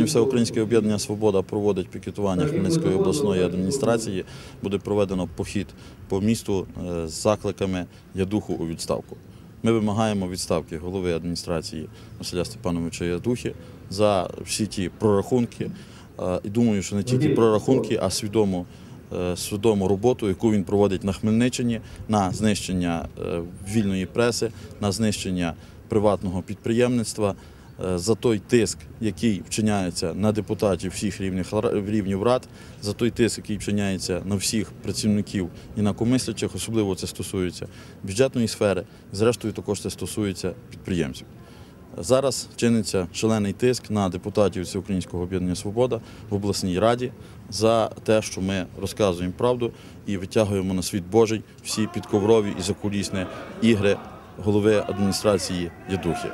Всеукраїнське об'єднання Свобода проводить пікетування Хмельницької обласної адміністрації. Буде проведено похід по місту е, з закликами Ядуху у відставку. Ми вимагаємо відставки голови адміністрації Василя Степановича Ядухи за всі ті прорахунки. Е, І думаю, що не тільки прорахунки, а свідому, е, свідому роботу, яку він проводить на Хмельниччині на знищення е, вільної преси, на знищення приватного підприємництва. Е, За той тиск, який вчиняється на депутатів всіх рівнів рівнів рад, за той тиск, який вчиняється на всіх працівників і на комислячих, особливо це стосується бюджетної сфери, зрештою також це стосується підприємців. Зараз чиниться шалений тиск на депутатів Всеукраїнського об'єднання Свобода в обласній раді за те, що ми розказуємо правду і витягуємо на світ Божий всі підковрові і закулісні ігри голови адміністрації Ядухи.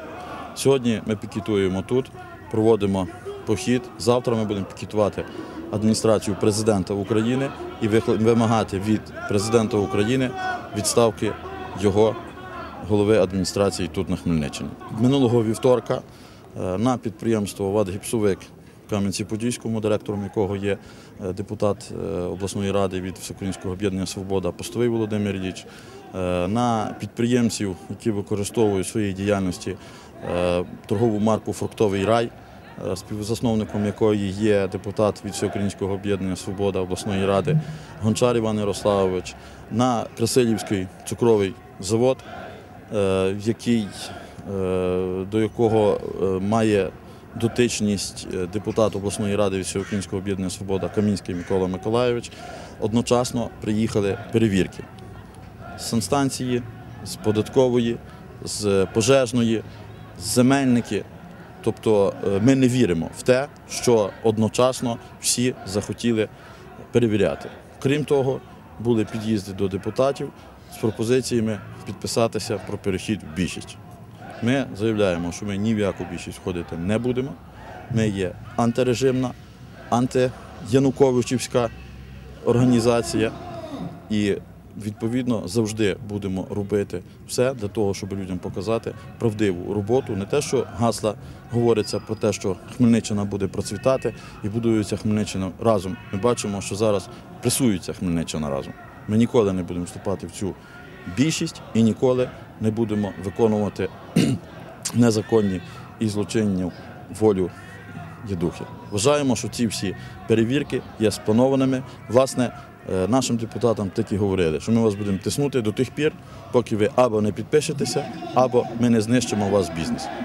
Сьогодні ми пікетуємо тут, проводимо похід. Завтра ми будемо пікетувати адміністрацію президента України і вимагати від президента України відставки його голови адміністрації тут на Хмельниччині. Минулого вівторка е, на підприємство «Вадгіпсовик» в Кам'янці-Подільському, директором якого є е, депутат е, обласної ради від Всеукраїнського об'єднання Свобода Постовий Володимир Ілліч, на підприємців, які використовують в своїй діяльності торгову марку Фруктовий рай. е, Співзасновником якої є депутат від Всеукраїнського об'єднання Свобода обласної ради Гончар Іван Ярославович, на Красилівський цукровий завод, е, який, е, до якого е, має дотичність е, депутат обласної ради від Всеукраїнського об'єднання Свобода Камінський Микола Миколайович, одночасно приїхали перевірки з санстанції, з податкової, з пожежної, земельники. Тобто е, ми не віримо в те, що одночасно всі захотіли перевіряти. Крім того, були під'їзди до депутатів з пропозиціями підписатися про перехід в більшість. Ми заявляємо, що ми ні в яку більшість входити не будемо. Ми є антирежимна, антиянуковичівська організація і відповідно завжди будемо робити все для того, щоб людям показати правдиву роботу. Не те, що гасла говориться про те, що Хмельниччина буде процвітати і будується Хмельниччина разом. Ми бачимо, що зараз пресується Хмельниччина разом. Ми ніколи не будемо вступати в цю більшість і ніколи не будемо виконувати незаконні і злочинні волю дідухи. Вважаємо, що ці всі перевірки є спланованими. Власне, нашим депутатам так і говорили, що ми вас будемо тиснути до тих пір, поки ви або не підпишетеся, або ми не знищимо у вас бізнес.